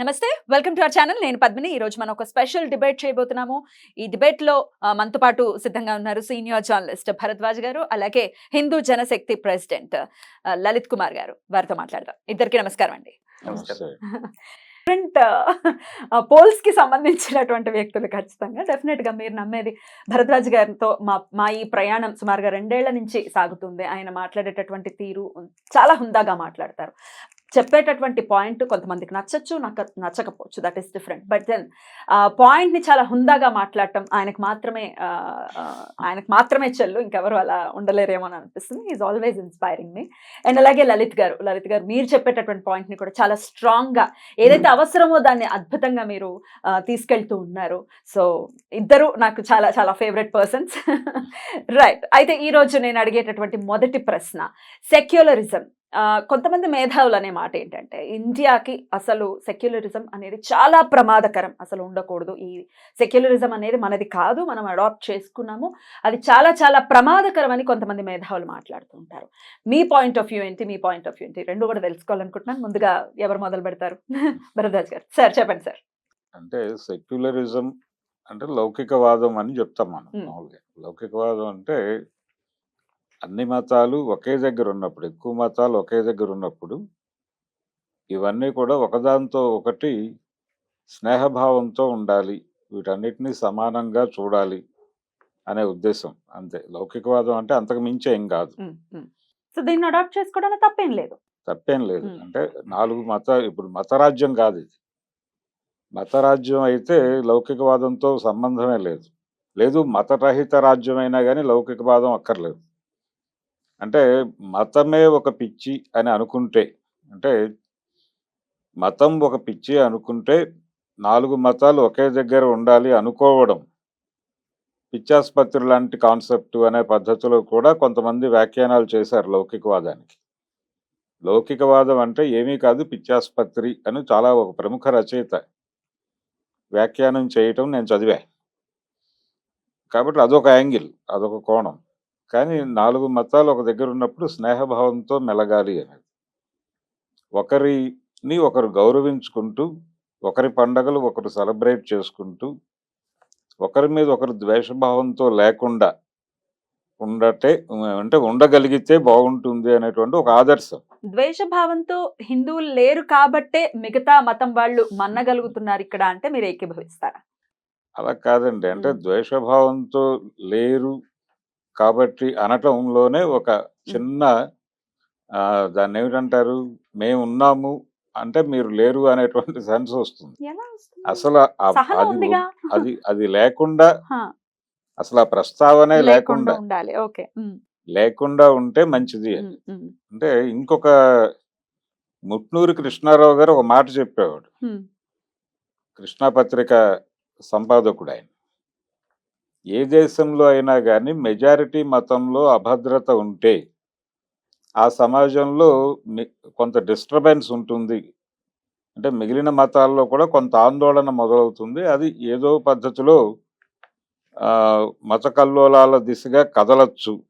నమస్తే welcome to our channel. నేను పద్మిని. ఈ రోజు మనం ఒక స్పెషల్ డిబేట్ చేయబోతున్నాము. ఈ డిబేట్లో ఆ, మనతో పాటు సిద్ధంగా ఉన్నారు సీనియర్ జర్నలిస్ట్ భరద్వాజ్ గారు అలాగే హిందూ జనశక్తి ప్రెసిడెంట్ లలిత్ కుమార్ గారు. వారితో మాట్లాడదాం. ఇద్దరికి నమస్కారం అండి. డిఫరెంట్ పోల్స్కి సంబంధించినటువంటి వ్యక్తులు ఖచ్చితంగా. డెఫినెట్గా మీరు నమ్మేది భరద్వాజ్ గారితో మా మా ఈ ప్రయాణం సుమారుగా రెండేళ్ళ నుంచి సాగుతుంది. ఆయన మాట్లాడేటటువంటి తీరు చాలా హుందాగా మాట్లాడతారు. చెప్పేటటువంటి పాయింట్ కొంతమందికి నచ్చచ్చు నాకు నచ్చకపోవచ్చు. That is different but then పాయింట్ని చాలా హుందాగా మాట్లాడటం ఆయనకు మాత్రమే ఆయనకు మాత్రమే చెల్లు. ఇంకెవరు అలా ఉండలేరేమో అని అనిపిస్తుంది. Is always inspiring me and అలాగే లలిత్ గారు లలిత్ గారు మీరు చెప్పేటటువంటి పాయింట్ని కూడా చాలా స్ట్రాంగ్గా ఏదైతే అవసరమో దాన్ని అద్భుతంగా మీరు తీసుకెళ్తూ ఉన్నారు. సో ఇద్దరు నాకు చాలా చాలా ఫేవరెట్ పర్సన్స్ రైట్ అయితే ఈ రోజు నేను అడిగేటటువంటి మొదటి ప్రశ్న సెక్యులరిజం కొంతమంది మేధావులు అనే మాట ఏంటంటే ఇండియాకి అసలు సెక్యులరిజం అనేది చాలా ప్రమాదకరం. అసలు ఉండకూడదు. ఈ సెక్యులరిజం అనేది మనది కాదు. మనం అడాప్ట్ చేసుకున్నాము. అది చాలా చాలా ప్రమాదకరం అని కొంతమంది మేధావులు మాట్లాడుతూ ఉంటారు. మీ పాయింట్ ఆఫ్ వ్యూ ఏంటి? మీ పాయింట్ ఆఫ్ వ్యూ ఏంటి? రెండు కూడా తెలుసుకోవాలనుకుంటున్నాను. ముందుగా ఎవరు మొదలు పెడతారు? భరద్వాజ్ గారు. సార్ చెప్పండి సార్. అంటే సెక్యులరిజం అంటే లౌకికవాదం అని చెప్తాం మనం. మామూలుగా. లౌకికవాదం అంటే అన్ని మతాలు ఒకే దగ్గర ఉన్నప్పుడు ఎక్కువ మతాలు ఒకే దగ్గర ఉన్నప్పుడు ఇవన్నీ కూడా ఒకదాంతో ఒకటి స్నేహభావంతో ఉండాలి. వీటన్నిటినీ సమానంగా చూడాలి అనే ఉద్దేశం. అంతే. లౌకికవాదం అంటే అంతకు మించి ఏం కాదు. సో దీన్ని అడాప్ట్ చేసుకోవడంలో తప్పేం లేదు. తప్పేం లేదు. అంటే నాలుగు మత ఇప్పుడు మతరాజ్యం కాదు ఇది. మతరాజ్యం అయితే లౌకికవాదంతో సంబంధమే లేదు. లేదు మతరహిత రాజ్యం అయినా కానీ లౌకికవాదం అక్కర్లేదు. అంటే మతమే ఒక పిచ్చి అని అనుకుంటే అంటే మతం ఒక పిచ్చి అనుకుంటే నాలుగు మతాలు ఒకే దగ్గర ఉండాలి అనుకోవడం పిచ్చాసుపత్రి లాంటి కాన్సెప్ట్ అనే పద్ధతిలో కూడా కొంతమంది వ్యాఖ్యానాలు చేశారు లౌకికవాదానికి. లౌకికవాదం అంటే ఏమీ కాదు పిచ్చాసుపత్రి అని చాలా ఒక ప్రముఖ రచయిత వ్యాఖ్యానం చేయటం నేను చదివా కాబట్టి అదొక యాంగిల్ అదొక కోణం. కానీ నాలుగు మతాలు ఒక దగ్గర ఉన్నప్పుడు స్నేహభావంతో మెలగాలి అనేది. ఒకరిని ఒకరు గౌరవించుకుంటూ ఒకరి పండగలు ఒకరు సెలబ్రేట్ చేసుకుంటూ ఒకరి మీద ఒకరు ద్వేషభావంతో లేకుండా ఉండటే అంటే ఉండగలిగితే బాగుంటుంది అనేటువంటి ఒక ఆదర్శం. ద్వేషభావంతో హిందువులు లేరు కాబట్టే మిగతా మతం వాళ్ళు మన్నగలుగుతున్నారు ఇక్కడ అంటే మీరు ఏకీభవిస్తారా? అలా కాదండి. అంటే. ద్వేషభావంతో లేరు కాబట్టి అనటంలోనే ఒక చిన్న దాన్ని ఏమిటంటారు మేము ఉన్నాము అంటే మీరు లేరు అనేటువంటి సెన్స్ వస్తుంది? అసలు అది అది అది లేకుండా అసలు ఆ ప్రస్తావనే లేకుండా లేకుండా ఉంటే మంచిది అంటే ఇంకొక ముట్నూరి కృష్ణారావు గారు ఒక మాట చెప్పేవాడు. కృష్ణా పత్రిక సంపాదకుడు ఆయన. ఏ దేశంలో అయినా కానీ మెజారిటీ మతంలో అభద్రత ఉంటే ఆ సమాజంలో మి- కొంత డిస్టర్బెన్స్ ఉంటుంది. అంటే మిగిలిన మతాల్లో కూడా కొంత ఆందోళన మొదలవుతుంది. అది ఏదో పద్ధతిలో మత కల్లోలాల దిశగా కదలచ్చు.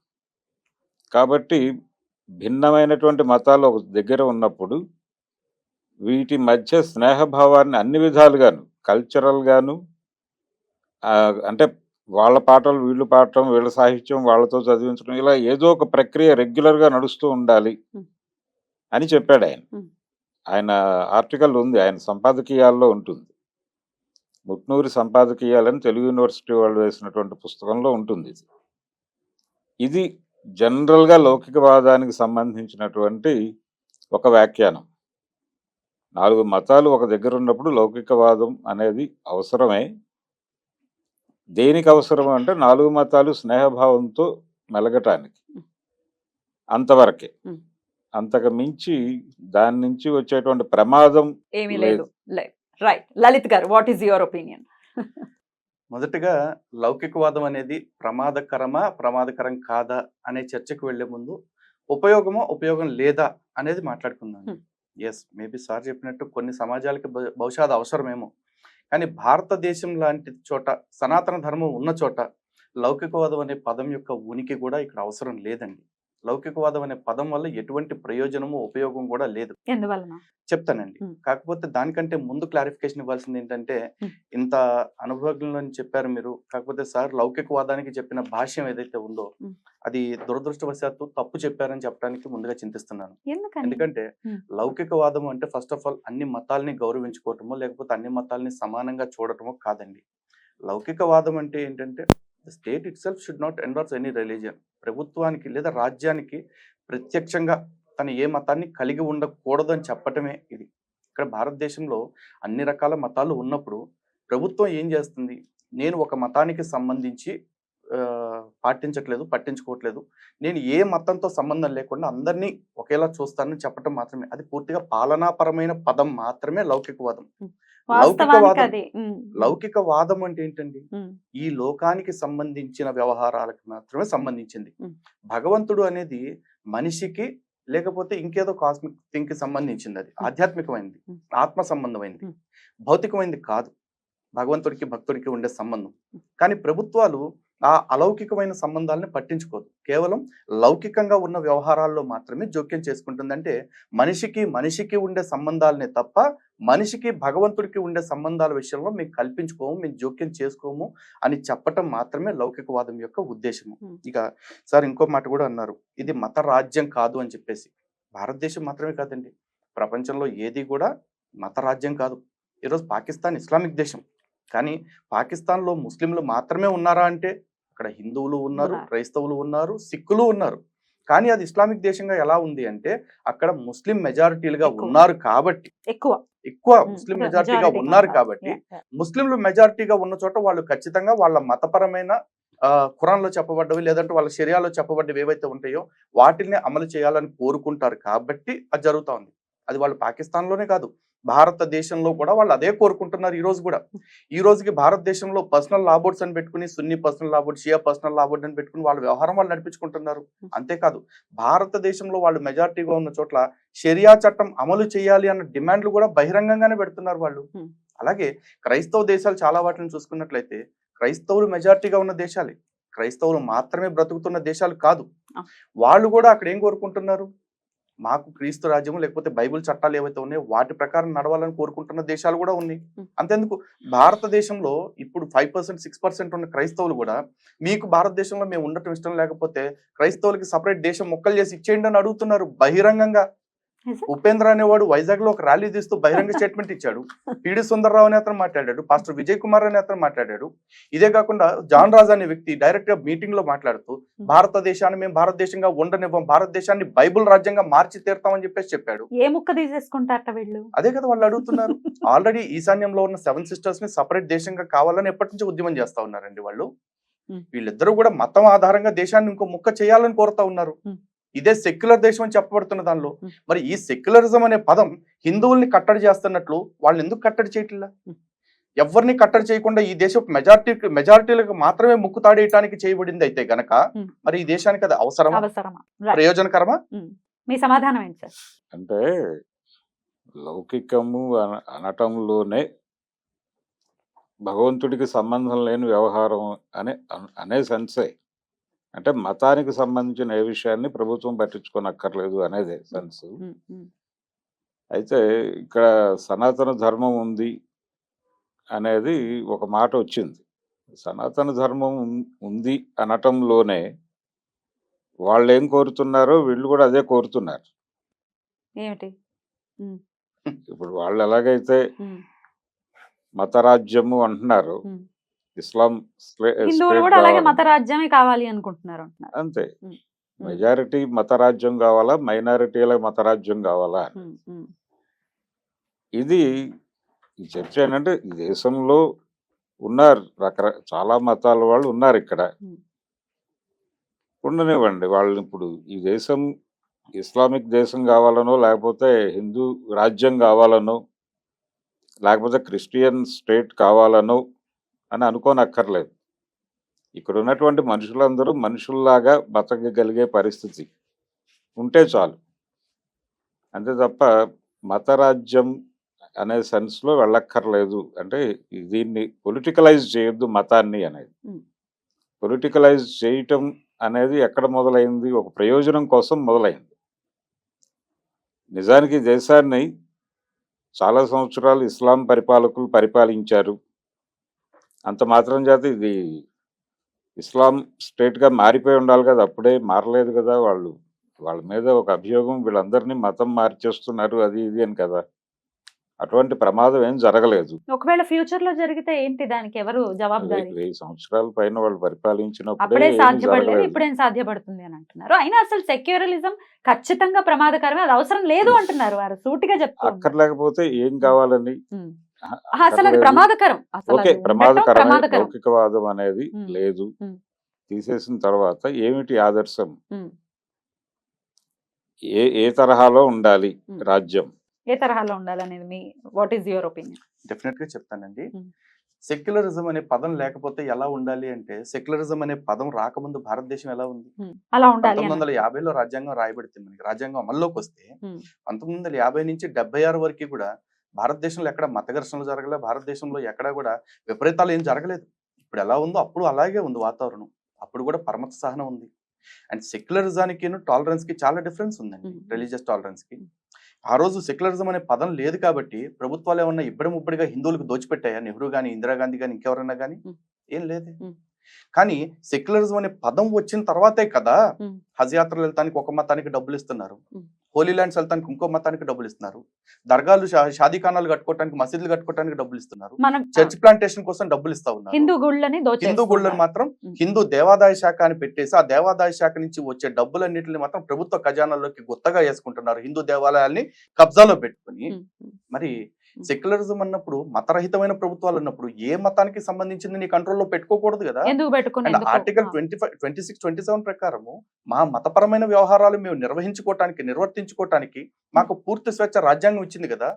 కాబట్టి భిన్నమైనటువంటి మతాలు ఒక దగ్గర ఉన్నప్పుడు వీటి మధ్య స్నేహభావాన్ని అన్ని విధాలుగాను కల్చరల్గాను అంటే వాళ్ళ పాటలు వీళ్ళు పాడటం వీళ్ళ సాహిత్యం వాళ్ళతో చదివించడం ఇలా ఏదో ఒక ప్రక్రియ రెగ్యులర్గా నడుస్తూ ఉండాలి. అని చెప్పాడు ఆయన. ఆయన ఆర్టికల్ ఉంది ఆయన సంపాదకీయాల్లో ఉంటుంది. ముట్నూరి సంపాదకీయాలని తెలుగు యూనివర్సిటీ వాళ్ళు వేసినటువంటి పుస్తకంలో ఉంటుంది ఇది. ఇది జనరల్గా లౌకికవాదానికి సంబంధించినటువంటి ఒక వ్యాఖ్యానం. నాలుగు మతాలు ఒక దగ్గర ఉన్నప్పుడు లౌకికవాదం అనేది అవసరమే. దేనికి అవసరం అంటే నాలుగు మతాలు స్నేహభావంతో మెలగటానికి. అంతవరకే. అంతకు మించి దాని నుంచి వచ్చేటువంటి ప్రమాదం ఏమీ లేదు. రైట్. లలిత్ గారు వాట్ ఈస్ యువర్ ఒపీనియన్? మొదటగా లౌకికవాదం అనేది ప్రమాదకరమా ప్రమాదకరం కాదా అనే చర్చకు వెళ్ళే ముందు ఉపయోగమా ఉపయోగం లేదా అనేది మాట్లాడుకుందాం. ఎస్ మేబీ సార్ చెప్పినట్టు కొన్ని సమాజాలకి బహు- బహుశా అది అవసరమేమో. కానీ భారతదేశం లాంటి చోట సనాతన ధర్మం ఉన్న చోట లౌకికవాదం అనే పదం యొక్క ఉనికి కూడా ఇక్కడ అవసరం లేదండి. లౌకికవాదం అనే పదం వల్ల ఎటువంటి ప్రయోజనము ఉపయోగం కూడా లేదు చెప్తానండి. కాకపోతే దానికంటే ముందు క్లారిఫికేషన్ ఇవ్వాల్సింది ఏంటంటే. ఇంత అనుభవజ్ఞులు అని చెప్పారు మీరు కాకపోతే సార్ లౌకికవాదానికి చెప్పిన భాష్యం ఏదైతే ఉందో. అది దురదృష్టవశాత్తు తప్పు చెప్పారని చెప్పడానికి ముందుగా చింతిస్తున్నాను ఎందుకంటే మ్. లౌకికవాదం అంటే ఫస్ట్ ఆఫ్ ఆల్ అన్ని మతాల్ని గౌరవించుకోవటమో లేకపోతే అన్ని మతాల్ని సమానంగా చూడటమో కాదండి లౌకికవాదం అంటే ఏంటంటే the state itself should not endorse any religion ప్రభుత్వానికి లేదా రాజ్యానికి ప్రత్యక్షంగా తను ఏ మతాన్ని కలిగి ఉండకూడదని చెప్పటమే ఇది. ఇక్కడ భారతదేశంలో అన్ని రకాల మతాలు ఉన్నప్పుడు ప్రభుత్వం ఏం చేస్తుంది? నేను ఒక మతానికి సంబంధించి పాటించట్లేదు పట్టించుకోవట్లేదు. నేను ఏ మతంతో సంబంధం లేకుండా అందరినీ ఒకేలా చూస్తానని చెప్పటం మాత్రమే. అది పూర్తిగా పాలనాపరమైన పదం మాత్రమే లౌకికవాదం. లౌకికవాదం- లౌకికవాదం అంటే ఉమ్, ఈ లోకానికి సంబంధించిన వ్యవహారాలకు మాత్రమే సంబంధించింది. భగవంతుడు అనేది మనిషికి లేకపోతే ఇంకేదో కాస్మిక్ థింగ్కి సంబంధించింది అది. ఆధ్యాత్మికమైనది మ్. ఆత్మ సంబంధమైనది మ్. భౌతికమైనది కాదు. భగవంతుడికి భక్తుడికి ఉండే సంబంధం. కానీ ప్రభుత్వాలు ఆ అలౌకికమైన సంబంధాలని పట్టించుకోదు. కేవలం లౌకికంగా ఉన్న వ్యవహారాల్లో మాత్రమే జోక్యం చేసుకుంటుంది అంటే మనిషికి మనిషికి ఉండే సంబంధాలనే తప్ప మనిషికి భగవంతుడికి ఉండే సంబంధాల విషయంలో మేము కల్పించుకోము మేము జోక్యం చేసుకోము అని చెప్పటం మాత్రమే లౌకికవాదం యొక్క ఉద్దేశము. ఇక సార్ ఇంకో మాట కూడా అన్నారు. ఇది మత రాజ్యం కాదు అని చెప్పేసి. భారతదేశం మాత్రమే కాదండి. ప్రపంచంలో ఏది కూడా మత రాజ్యం కాదు. ఈరోజు పాకిస్తాన్ ఇస్లామిక్ దేశం. కానీ పాకిస్తాన్లో ముస్లింలు మాత్రమే ఉన్నారా అంటే అక్కడ హిందువులు ఉన్నారు. క్రైస్తవులు ఉన్నారు సిక్కులు ఉన్నారు కానీ అది ఇస్లామిక్ దేశంగా ఎలా ఉంది అంటే అక్కడ ముస్లిం మెజారిటీలుగా. ఉన్నారు కాబట్టి ఎక్కువ ఎక్కువ ముస్లిం మెజారిటీగా ఉన్నారు. కాబట్టి. ముస్లింలు మెజారిటీగా ఉన్న చోట వాళ్ళు ఖచ్చితంగా వాళ్ళ మతపరమైన ఆ, ఖురాన్లో చెప్పబడ్డవి లేదంటే వాళ్ళ షరియాలో చెప్పబడ్డవి ఏవైతే ఉంటాయో వాటిని అమలు చేయాలని కోరుకుంటారు కాబట్టి అది జరుగుతా ఉంది అది వాళ్ళు పాకిస్తాన్లోనే కాదు భారతదేశంలో కూడా వాళ్ళు అదే కోరుకుంటున్నారు ఈ రోజు కూడా. ఈ రోజుకి భారతదేశంలో పర్సనల్ లాబోర్డ్స్ అని పెట్టుకుని సున్ని పర్సనల్ లాబోర్డ్ షియా పర్సనల్ లాబోర్డ్ అని పెట్టుకుని వాళ్ళ వ్యవహారం వాళ్ళు నడిపించుకుంటున్నారు. అంతేకాదు భారతదేశంలో వాళ్ళు మెజారిటీగా ఉన్న చోట్ల షరియా చట్టం అమలు చేయాలి అన్న డిమాండ్లు కూడా బహిరంగంగానే పెడుతున్నారు వాళ్ళు. అలాగే క్రైస్తవ దేశాలు చాలా వాటిని చూసుకున్నట్లయితే క్రైస్తవులు మెజారిటీగా ఉన్న దేశాలే. క్రైస్తవులు మాత్రమే బ్రతుకుతున్న దేశాలు కాదు. వాళ్ళు కూడా అక్కడ ఏం కోరుకుంటున్నారు? మాకు క్రీస్తు రాజ్యము లేకపోతే బైబిల్ చట్టాలు ఏవైతే ఉన్నాయో వాటి ప్రకారం నడవాలని కోరుకుంటున్న దేశాలు కూడా ఉన్నాయి. అంతేందుకు భారతదేశంలో ఇప్పుడు ఫైవ్ పర్సెంట్ సిక్స్ పర్సెంట్ ఉన్న క్రైస్తవులు కూడా మీకు భారతదేశంలో మేము ఉండటం ఇష్టం లేకపోతే క్రైస్తవులకి సపరేట్ దేశం మొక్కలు చేసి ఇచ్చేయండి అని అడుగుతున్నారు బహిరంగంగా? ఉపేంద్ర అనేవాడు వైజాగ్లో ఒక ర్యాలీ తీస్తూ బహిరంగ స్టేట్మెంట్ ఇచ్చాడు. పిడి సుందర్రావు అనే అతను మాట్లాడాడు. పాస్టర్ విజయ్ కుమార్ అనే అతను మాట్లాడాడు. ఇదే కాకుండా జాన్ రాజ్ అనే వ్యక్తి డైరెక్ట్గా మీటింగ్లో మాట్లాడుతూ భారతదేశాన్ని మేము భారతదేశంగా ఉండనివ్వం భారతదేశాన్ని బైబుల్ రాజ్యంగా మార్చి తీరుతామని చెప్పేసి చెప్పాడు. ఏ ముక్క తీసేసుకుంటారట వీళ్ళు? అదే కదా వాళ్ళు అడుగుతున్నారు. ఆల్రెడీ ఈశాన్యంలో ఉన్న సెవెన్ సిస్టర్స్ని సపరేట్ దేశంగా కావాలని ఎప్పటి నుంచి ఉద్యమం చేస్తా ఉన్నారండి వాళ్ళు. Hmm. వీళ్ళిద్దరూ కూడా మతం ఆధారంగా దేశాన్ని ఇంకో ముక్క చేయాలని కోరుతా ఉన్నారు. Hmm. ఇదే సెక్యులర్ దేశం అని చెప్పబడుతున్న దానిలో. మరి ఈ సెక్యులరిజం అనే పదం హిందువుల్ని కట్టడి చేస్తున్నట్లు వాళ్ళు ఎందుకు కట్టడి చేయట్లా. ఎవరిని కట్టడి చేయకుండా ఈ దేశం మెజారిటీ మెజారిటీలకు మాత్రమే ముక్కు తాడేయటానికి చేయబడింది అయితే గనక. మరి ఈ దేశానికి అది అవసరమా. ప్రయోజనకరమా. మీ సమాధానం ఏంటి సార్ అంటే లౌకికము అన- అనటంలోనే భగవంతుడికి సంబంధం లేని వ్యవహారం అనే అన్- అనే సెన్సే అంటే మతానికి సంబంధించిన ఏ విషయాన్ని ప్రభుత్వం పట్టించుకోనక్కర్లేదు అనేది సెన్స్. అయితే ఇక్కడ సనాతన ధర్మం ఉంది అనేది ఒక మాట వచ్చింది. సనాతన ధర్మం ఉంది అనటంలోనే వాళ్ళు ఏం కోరుతున్నారో వీళ్ళు కూడా అదే కోరుతున్నారు. ఏమిటి? ఇప్పుడు వాళ్ళు ఎలాగైతే మతరాజ్యము అంటున్నారు. ఇస్లాం స్లే- హిందువులు కూడా అలాగే కావాలి. మత రాజ్యమే కావాలి అనుకుంటున్నారు అంతే. మెజారిటీ మతరాజ్యం కావాలా మైనారిటీల మతరాజ్యం కావాలా ఉమ్, ఉమ్, ఇది ఈ చర్చ ఏంటంటే ఈ దేశంలో ఉన్నారు రకర చాలా మతాల వాళ్ళు ఉన్నారు ఇక్కడ. ఉండనివ్వండి వాళ్ళు ఇప్పుడు ఈ దేశం ఇస్లామిక్ దేశం కావాలనో లేకపోతే హిందూ రాజ్యం కావాలనో లేకపోతే క్రిస్టియన్ స్టేట్ కావాలనో అని అనుకోనక్కర్లేదు. ఇక్కడ ఉన్నటువంటి మనుషులందరూ మనుషుల్లాగా బతకగలిగే పరిస్థితి. ఉంటే చాలు. అంతే తప్ప మతరాజ్యం అనే సెన్స్లో వెళ్ళక్కర్లేదు. అంటే దీన్ని పొలిటికలైజ్ చేయొద్దు మతాన్ని అనేది. పొలిటికలైజ్ చేయటం అనేది ఎక్కడ మొదలైంది? ఒక ప్రయోజనం కోసం మొదలైంది. నిజానికి దేశాన్ని చాలా సంవత్సరాలు ఇస్లాం పరిపాలకులు పరిపాలించారు. అంత మాత్రం చేత ఇది ఇస్లాం స్టేట్గా మారిపోయి ఉండాలి కదా అప్పుడే మారలేదు కదా వాళ్ళు. వాళ్ళ మీద ఒక అభియోగం వీళ్ళందరినీ మతం మార్చేస్తున్నారు అది ఇది అని కదా. అటువంటి ప్రమాదం ఏం జరగలేదు. ఒకవేళ ఫ్యూచర్లో జరిగితే ఏంటి దానికి? ఎవరు జవాబుదారి? వెయ్యి- సంవత్సరాల పైన వాళ్ళు పరిపాలించినప్పుడే సాధ్యపడలేదు జరగలేదు. ఇప్పుడేం సాధ్యపడుతుంది అని అంటున్నారు. అయినా అసలు సెక్యులరిజం ఖచ్చితంగా ప్రమాదకరమే అది అవసరం లేదు అంటున్నారు వారు సూటిగా చెప్తున్నారు అక్కర్లేకపోతే ఏం కావాలని అసలు అది. ప్రమాదకరం ఓకే ప్రమాదకరం లౌకికవాదం అనేది. లేదు. తీసేసిన తర్వాత ఏమిటి ఆదర్శం. ఏ ఏ తరహాలో ఉండాలి. రాజ్యం ఏ తరహాలో ఉండాలనేది మీ వాట్ ఈస్ యువర్ ఒపీనియన్ డెఫినెట్గా చెప్తానండి. సెక్యులరిజం అనే పదం లేకపోతే ఎలా ఉండాలి అంటే సెక్యులరిజం అనే పదం రాకముందు భారతదేశం ఎలా ఉంది అలా ఉండాలి పంతొమ్మిది వందల యాభైలో రాజ్యాంగం రాయబడింది మనకి రాజ్యాంగం అమల్లోకి వస్తే. పంతొమ్మిది వందల యాభై నుంచి డెబ్బై ఆరు వరకు కూడా భారతదేశంలో ఎక్కడ మత ఘర్షణలు జరగలే భారతదేశంలో ఎక్కడ కూడా విపరీతాలు ఏం జరగలేదు ఇప్పుడు ఎలా ఉందో అప్పుడు అలాగే ఉంది వాతావరణం అప్పుడు కూడా పరమత సహనం ఉంది అండ్ సెక్యులరిజానికి టాలరెన్స్కి చాలా డిఫరెన్స్ ఉందండి. రిలీజియస్ టాలరెన్స్కి ఆ రోజు సెక్యులరిజం అనే పదం లేదు కాబట్టి ప్రభుత్వాలు ఏమన్నా ఇబ్బడి ముబ్బడిగా హిందువులకు దోచిపెట్టాయా నెహ్రూ గాని ఇందిరాగాంధీ గాని ఇంకెవరన్నా గాని Hmm. ఏం లేదే. కానీ సెక్యులరిజం అనే పదం వచ్చిన తర్వాతే కదా. హజ్ యాత్రలు వెళ్తానికి ఒక మతానికి డబ్బులు ఇస్తున్నారు. హోలీ ల్యాండ్స్ వెళ్తానికి ఇంకో మతానికి డబ్బులు ఇస్తున్నారు దర్గాలు షాదీఖానాలు కట్టుకోవడానికి మసీదులు కట్టుకోవడానికి డబ్బులు ఇస్తున్నారు చర్చ్ ప్లాంటేషన్ కోసం డబ్బులు ఇస్తా ఉన్నారు హిందూ గుళ్ళని హిందూ గుళ్ళని మాత్రం. హిందూ దేవాదాయ శాఖ అని పెట్టేసి ఆ దేవాదాయ శాఖ నుంచి వచ్చే డబ్బులన్నింటిని మాత్రం ప్రభుత్వ ఖజానాల్లోకి గుత్తగా వేసుకుంటున్నారు హిందూ దేవాలయాల్ని కబ్జాలో పెట్టుకుని. మరి. సెక్యులరిజం అన్నప్పుడు మతరహితమైన ప్రభుత్వాలు అన్నప్పుడు ఏ మతానికి సంబంధించింది నీ కంట్రోల్లో పెట్టుకోకూడదు కదా and? Article. Twenty five twenty six twenty seven ప్రకారము మా మతపరమైన వ్యవహారాలు మేము నిర్వహించుకోవటానికి నిర్వర్తించుకోవటానికి మాకు పూర్తి స్వేచ్ఛ రాజ్యాంగం ఇచ్చింది కదా?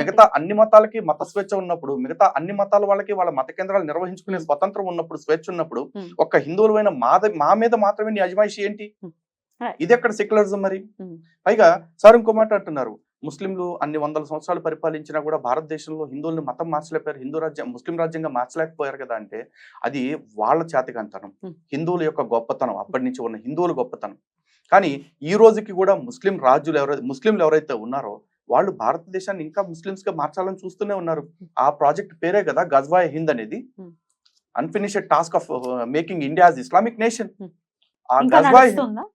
మిగతా అన్ని మతాలకి మత స్వేచ్ఛ ఉన్నప్పుడు మిగతా అన్ని మతాల వాళ్ళకి వాళ్ళ మత కేంద్రాలు నిర్వహించుకునే స్వతంత్రం ఉన్నప్పుడు స్వేచ్ఛ ఉన్నప్పుడు. ఒక్క హిందువులమైన మా ద- మా మీద మాత్రమే నీ అజమాయిషి ఏంటి. ఇది ఎక్కడ సెక్యులరిజం మరి. పైగా సార్ ఇంకో మాట అంటున్నారు ముస్లింలు అన్ని వందల సంవత్సరాలు పరిపాలించినా కూడా భారతదేశంలో హిందువుల్ని మతం మార్చలేకపోయారు హిందూ రాజ్యం ముస్లిం రాజ్యంగా మార్చలేకపోయారు కదా అంటే అది వాళ్ళ చేతకంతనం. హిందువుల యొక్క గొప్పతనం అప్పటి నుంచి ఉన్న హిందువుల గొప్పతనం కానీ ఈ రోజుకి కూడా ముస్లిం రాజులు ఎవరైతే ముస్లింలు ఎవరైతే ఉన్నారో వాళ్ళు భారతదేశాన్ని ఇంకా ముస్లిమ్స్గా మార్చాలని చూస్తూనే ఉన్నారు ఆ ప్రాజెక్ట్ పేరే కదా గజ్వాయ్ హింద్ అనేది. Unfinished task of making India Islamic nation. ఆ గజ్వాయ్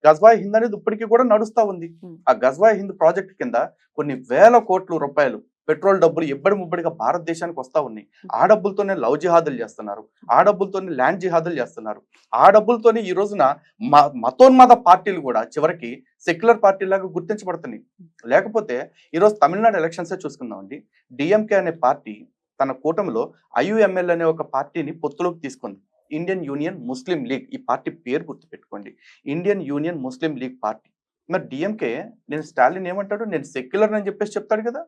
గజ్వాయ్ హింద్ అనేది ఇప్పటికీ కూడా నడుస్తా ఉంది. ఆ గజ్వాయ్ హింద్ ప్రాజెక్ట్ కింద కొన్ని వేల కోట్ల రూపాయలు పెట్రోల్ డబ్బులు ఎబ్బడి ముబ్బడిగా భారతదేశానికి వస్తా ఉన్నాయి. ఆ డబ్బులతోనే లవ్ జిహాదులు చేస్తున్నారు. ఆ డబ్బులతోనే ల్యాండ్ జిహాదులు చేస్తున్నారు. ఆ డబ్బులతోనే ఈ రోజున మ- మతోన్మాద పార్టీలు కూడా చివరికి సెక్యులర్ పార్టీలాగా గుర్తించబడుతున్నాయి. లేకపోతే ఈరోజు తమిళనాడు ఎలక్షన్సే చూసుకుందామండి డిఎంకే అనే పార్టీ తన కూటమిలో ఐయుఎంఎల్ అనే ఒక పార్టీని పొత్తులోకి తీసుకుంది. ఇండియన్ యూనియన్ ముస్లిం లీగ్ ఈ పార్టీ పేరు గుర్తుపెట్టుకోండి. Indian Union Muslim League party. మరి డిఎంకే నేను స్టాలిన్ ఏమంటాడు? నేను సెక్యులర్ అని చెప్పేసి చెప్తాడు కదా.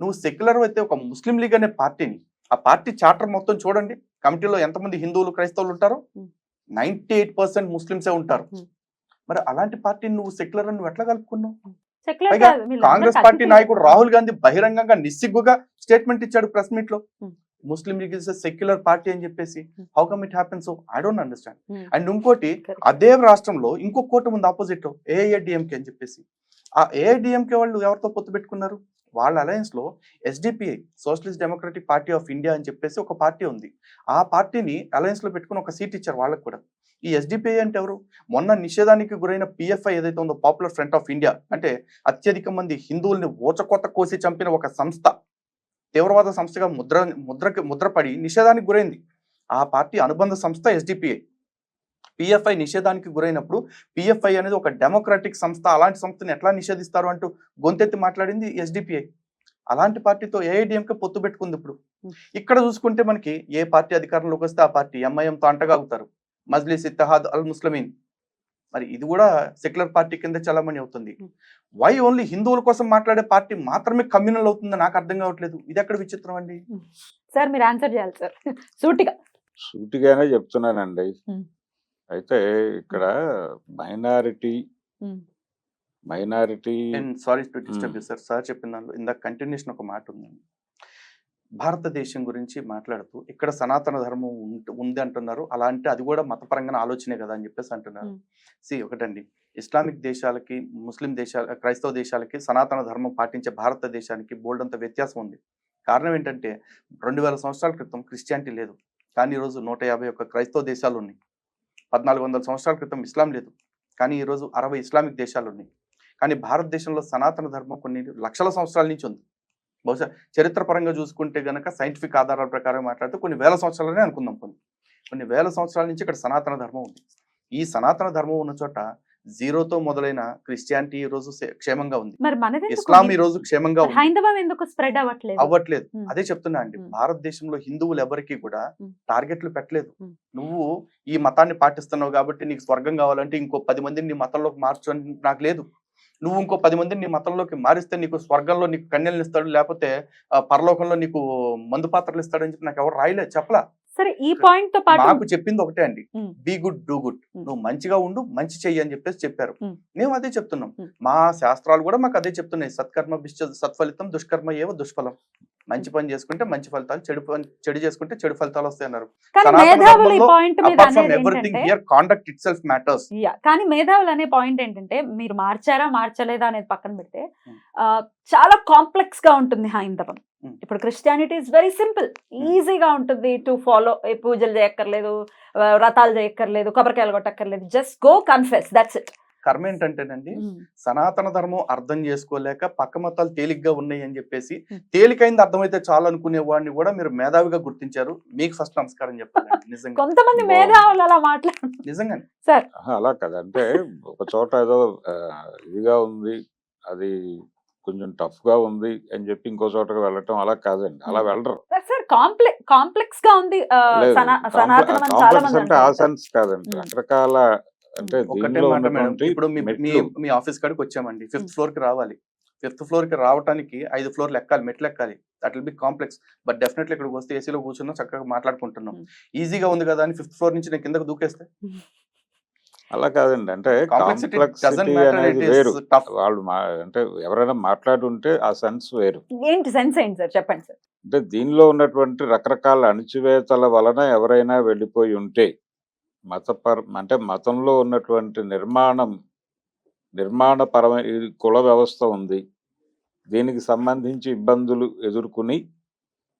నువ్వు సెక్యులర్ అయితే ఒక ముస్లిం లీగ్ అనే పార్టీని ఆ పార్టీ చార్టర్ మొత్తం చూడండి. కమిటీలో ఎంతమంది హిందువులు క్రైస్తవులు ఉంటారు. నైన్టీ ఎయిట్ పర్సెంట్ ముస్లింసే ఉంటారు. మరి అలాంటి పార్టీని నువ్వు సెక్యులర్ అని నువ్వు ఎట్లా కలుపుకున్నావు? కాంగ్రెస్ పార్టీ నాయకుడు రాహుల్ గాంధీ బహిరంగంగా నిస్సిగ్గుగా స్టేట్మెంట్ ఇచ్చాడు ప్రెస్ మీట్లో. Muslim League is secular party అని చెప్పేసి. How come it happens I don't understand. And ఇంకోటి. అదే రాష్ట్రంలో ఇంకో కూటమి ఉంది ఆపోజిట్ ఏఐడిఎంకే అని చెప్పేసి. ఆ ఏఐడిఎంకే వాళ్ళు ఎవరితో పొత్తు పెట్టుకున్నారు? వాళ్ళ అలయన్స్లో SDPI socialist democratic party of India అని చెప్పేసి ఒక పార్టీ ఉంది. ఆ పార్టీని అలయన్స్లో పెట్టుకుని ఒక సీట్ ఇచ్చారు వాళ్ళకి కూడా. ఈ ఎస్డిపిఐ అంటే ఎవరు? మొన్న నిషేధానికి గురైన పిఎఫ్ఐ ఏదైతే ఉందో పాపులర్ ఫ్రంట్ ఆఫ్ ఇండియా అంటే అత్యధిక మంది హిందువుల్ని ఊచకోత కోసి చంపిన ఒక సంస్థ. తీవ్రవాద సంస్థగా ముద్ర ముద్రకి ముద్రపడి నిషేధానికి గురైంది. ఆ పార్టీ అనుబంధ సంస్థ ఎస్డిపిఐ పిఎఫ్ఐ నిషేధానికి గురైనప్పుడు పిఎఫ్ఐ అనేది ఒక డెమోక్రాటిక్ సంస్థ. అలాంటి సంస్థని ఎట్లా నిషేధిస్తారు అంటూ గొంతెత్తి మాట్లాడింది ఎస్డిపిఐ అలాంటి పార్టీతో ఏఐడిఎంకే పొత్తు పెట్టుకుంది ఇప్పుడు. ఇక్కడ చూసుకుంటే మనకి ఏ పార్టీ అధికారంలోకి వస్తే ఆ పార్టీ ఎంఐఎంతో అంటగాగుతారు మజ్లిస్ ఇత్తహాద్ అల్ ముస్లిమీన్. మరి ఇది కూడా సెక్యులర్ పార్టీ కింద చలమణి అవుతుంది. వై ఓన్లీ హిందువుల కోసం మాట్లాడే పార్టీ మాత్రమే కమ్యూనల్ అవుతుందో నాకు అర్థం కావట్లేదు. ఇది ఎక్కడ విచిత్రం అండి? సార్ మీరు ఆన్సర్ చేయాలి సార్. సూటిగా. సూటిగానే చెప్తున్నానండి. అయితే ఇక్కడ minority. Minority sorry to disturb. Sir sir చెప్పిన దానిలో ఇందాక కంటిన్యూషన్ ఒక మాట ఉందండి. భారతదేశం గురించి మాట్లాడుతూ ఇక్కడ సనాతన ధర్మం ఉంది అంటున్నారు. అలా అంటే అది కూడా మతపరంగా ఆలోచనే కదా అని చెప్పేసి అంటున్నారు. సి ఒకటండి. ఇస్లామిక్ దేశాలకి ముస్లిం దేశాల క్రైస్తవ దేశాలకి సనాతన ధర్మం పాటించే భారతదేశానికి బోల్డ్ అంత వ్యత్యాసం ఉంది. కారణం ఏంటంటే రెండు వేల సంవత్సరాల క్రితం క్రిస్టియానిటీ లేదు. కానీ ఈరోజు నూట యాభై ఒక్క క్రైస్తవ దేశాలు ఉన్నాయి. పద్నాలుగు వందల సంవత్సరాల క్రితం ఇస్లాం లేదు. కానీ ఈరోజు అరవై ఇస్లామిక్ దేశాలు ఉన్నాయి. కానీ భారతదేశంలో సనాతన ధర్మం కొన్ని లక్షల సంవత్సరాల నుంచి ఉంది. బహుశా చరిత్రపరంగా చూసుకుంటే గనక సైంటిఫిక్ ఆధారాల ప్రకారం మాట్లాడితే కొన్ని వేల సంవత్సరాలనే అనుకుందాం కొన్ని కొన్ని వేల సంవత్సరాల నుంచి ఇక్కడ సనాతన ధర్మం ఉంది ఈ సనాతన ధర్మం ఉన్న చోట జీరోతో మొదలైన క్రిస్టియానిటీ ఈ రోజు క్షేమంగా ఉంది ఇస్లాం? ఈ రోజు క్షేమంగా ఉంది స్ప్రెడ్ అవ్వట్లేదు అవ్వట్లేదు. అదే చెప్తున్నా అండి. భారతదేశంలో హిందువులు ఎవరికి కూడా. టార్గెట్లు పెట్టలేదు. నువ్వు ఈ మతాన్ని పాటిస్తున్నావు కాబట్టి నీకు స్వర్గం కావాలంటే ఇంకో పది మందిని నీ మతంలోకి మార్చు నాకు లేదు నువ్వు ఇంకో పది మందిని నీ మతంలోకి మారిస్తే నీకు స్వర్గంలో నీకు కన్యలను ఇస్తాడు లేకపోతే పరలోకంలో నీకు మందు పాత్రలు ఇస్తాడు అని చెప్పి నాకు ఎవరు రాయలేదు చెప్పలా? సరే ఈ పాయింట్తో పాటు మాకు చెప్పింది ఒకటే అండి. Be good do good. నువ్వు మంచిగా ఉండు మంచి చెయ్యి అని చెప్పేసి చెప్పారు మ్మ్. అదే చెప్తున్నాం. మా శాస్త్రాలు కూడా మాకు అదే చెప్తున్నాయి సత్కర్మ సత్ఫలితం దుష్కర్మ ఏవో దుష్ఫలం మంచి పని చేసుకుంటే మంచి ఫలితాలు చెడు పని చెడు చేసుకుంటే చెడు ఫలితాలు వస్తాయి అన్నారు కానీ సనాతన మేధావులు ఈ ధర్మంలో పాయింట్ మీద అపార్ట్ ఫ్రమ్ అనేది ఎవ్రీథింగ్ ఏంటంటే here conduct itself matters కానీ మేధావులు అనే పాయింట్ ఏంటంటే మీరు మార్చారా మార్చలేదా అనేది పక్కన పెడితే చాలా కాంప్లెక్స్గా ఉంటుంది హైందవం. ఇప్పుడు క్రిస్టియానిటీ ఇస్ వెరీ సింపుల్ ఈజీగా ఉంటుంది టు ఫాలో పూజలు చేయక్కర్లేదు వ్రతాలు చేయక్కర్లేదు కొబ్బరికాయలు కొట్టక్కర్లేదు. Just go confess that's it కర్మ ఏంటంటేనండి సనాతన ధర్మం అర్థం చేసుకోలేక పక్క మతాలు తేలిగ్గా ఉన్నాయి అని చెప్పేసి. తేలికైంది అర్థమైతే చాలు అనుకునే వాడిని కూడా మీరు మేధావిగా గుర్తించారు. మీకు ఫస్ట్ నమస్కారం చెప్పాలండి నిజంగా. కొంతమంది బాగుంది. మేధావులు అలా మాట్లాడు నిజంగా సార్. అలా కదా అంటే ఒక చోట ఏదో ఇదిగా ఉంది అది కొంచెం టఫ్గా ఉంది అని చెప్పి ఇంకో చోటకి వెళ్ళటం అలా కాదండి. అలా. వెళ్ళరు. సార్ కాంప్లెక్స్ కాంప్లెక్స్గా ఉంది అంటే ఆ. సెన్స్ కాదండి. రకరకాల అంటే ఒకటే దీనిలో మాట మేడం. ఉన్నటువంటి ఇప్పుడు మీ ఆఫీస్ కాడికి వచ్చామండి. ఫిఫ్త్. ఫ్లోర్కి రావాలి. ఫిఫ్త్ ఫ్లోర్కి రావడానికి ఐదు ఫ్లోర్లు ఎక్కాలి మెట్లు ఎక్కాలి. That will be complex. But definitely ఇక్కడికి వస్తే ఏసీలో కూర్చున్నాం చక్కగా మాట్లాడుకుంటున్నాం. ఈజీగా ఉంది కదా అని ఫిఫ్త్ ఫ్లోర్ నుంచి నేను కిందకు దూకేస్తే? అలా కాదండి. అంటే కాంప్లెక్సిటీ అనేది వేరు. వాళ్ళు మా అంటే ఎవరైనా మాట్లాడుంటే ఆ సెన్స్ వేరు. ఏంటి సెన్స్ ఏంటి సార్? చెప్పండి సార్. అంటే దీనిలో ఉన్నటువంటి రకరకాల అణచివేతల వలన ఎవరైనా వెళ్ళిపోయి ఉంటే మతపర అంటే మతంలో ఉన్నటువంటి నిర్మాణం నిర్మాణపరమ కుల వ్యవస్థ ఉంది. దీనికి సంబంధించి ఇబ్బందులు ఎదుర్కొని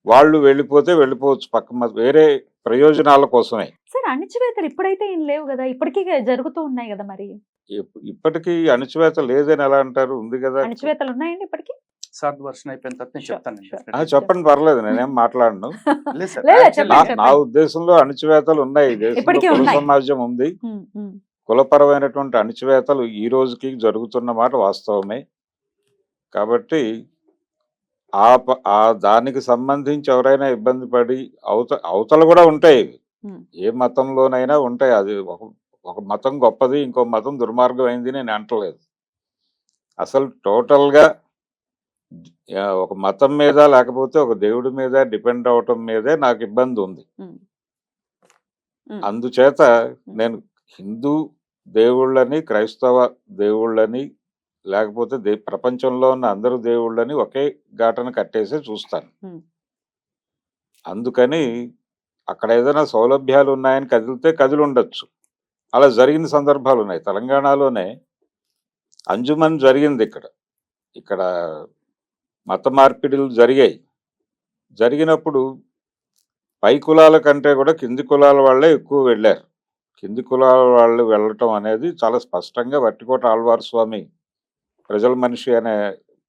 వాళ్ళు వెళ్ళిపోతే వెళ్ళిపోవచ్చు. పక్క మత వేరే ప్రయోజనాల కోసమే. సార్ అణిచివేతలు ఇప్పుడైతే ఏం లేవు కదా? ఇప్పటికీ జరుగుతూ ఉన్నాయి కదా మరి? ఇప్- ఇప్పటికీ అణచివేత లేదని ఎలా అంటారు? ఉంది కదా? అణిచివేతలు ఉన్నాయండి ఇప్పటికీ? వర్షన్ అయిపోయిన తర్వాత నేను. చెప్పండి పర్లేదు నేనేం మాట్లాడను. నా ఉద్దేశంలో అణచివేతలు ఉన్నాయి కుల. సమాజం ఉంది. కులపరమైనటువంటి అణచివేతలు ఈ రోజుకి జరుగుతున్న మాట వాస్తవమే. కాబట్టి ఆ ఆ దానికి సంబంధించి ఎవరైనా ఇబ్బంది పడి అవత అవతలు కూడా ఉంటాయి. ఏ మతంలోనైనా ఉంటాయి. అది ఒక ఒక మతం గొప్పది ఇంకో మతం దుర్మార్గం అయింది నేను అంటలేదు. అసలు టోటల్గా ఒక మతం మీద లేకపోతే ఒక దేవుడి మీద డిపెండ్ అవటం మీదే నాకు ఇబ్బంది ఉంది. అందుచేత నేను హిందూ దేవుళ్ళని క్రైస్తవ దేవుళ్ళని లేకపోతే దే ప్రపంచంలో ఉన్న అందరు దేవుళ్ళని ఒకే ఘాటన కట్టేసే చూస్తాను. అందుకని అక్కడ ఏదైనా సౌలభ్యాలు ఉన్నాయని కదిలితే కదిలి ఉండొచ్చు అలా జరిగిన సందర్భాలు ఉన్నాయి తెలంగాణలోనే అంజుమన్ జరిగింది ఇక్కడ. ఇక్కడ మత మార్పిడులు జరిగాయి. జరిగినప్పుడు పై కులాల కంటే కూడా కింది కులాల వాళ్ళే ఎక్కువ వెళ్ళారు. కింది కులాల వాళ్ళు వెళ్ళటం అనేది చాలా స్పష్టంగా వట్టికోట ఆళ్వార్ స్వామి ప్రజల మనిషి అనే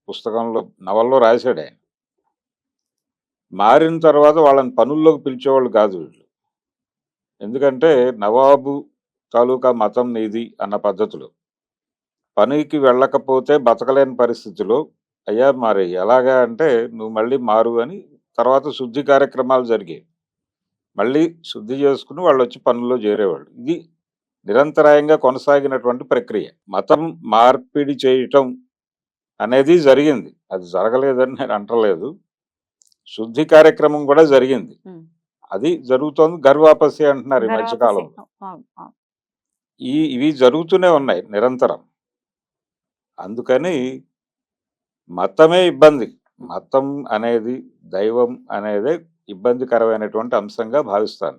పుస్తకంలో నవల్లో రాశాడు. ఆయన మారిన తర్వాత వాళ్ళని పనుల్లోకి పిలిచేవాళ్ళు కాదు వీళ్ళు. ఎందుకంటే నవాబు తాలూకా మతం నీది అన్న పద్ధతిలో. పనికి వెళ్ళకపోతే బతకలేని పరిస్థితిలో అయ్యా మరి ఎలాగా అంటే నువ్వు మళ్ళీ మారు అని తర్వాత శుద్ధి కార్యక్రమాలు జరిగాయి. మళ్ళీ శుద్ధి చేసుకుని వాళ్ళు వచ్చి పనుల్లో చేరేవాళ్ళు. ఇది నిరంతరాయంగా కొనసాగినటువంటి ప్రక్రియ. మతం మార్పిడి చేయటం అనేది జరిగింది. అది జరగలేదని నేను అంటలేదు. శుద్ధి కార్యక్రమం కూడా జరిగింది. అది జరుగుతోంది గర్వాపసి అంటున్నారు ఈ. మధ్యకాలం. ఈ ఇవి జరుగుతూనే ఉన్నాయి నిరంతరం. అందుకని మతమే ఇబ్బంది. మతం అనేది దైవం అనేదే ఇబ్బందికరమైనటువంటి అంశంగా భావిస్తాను.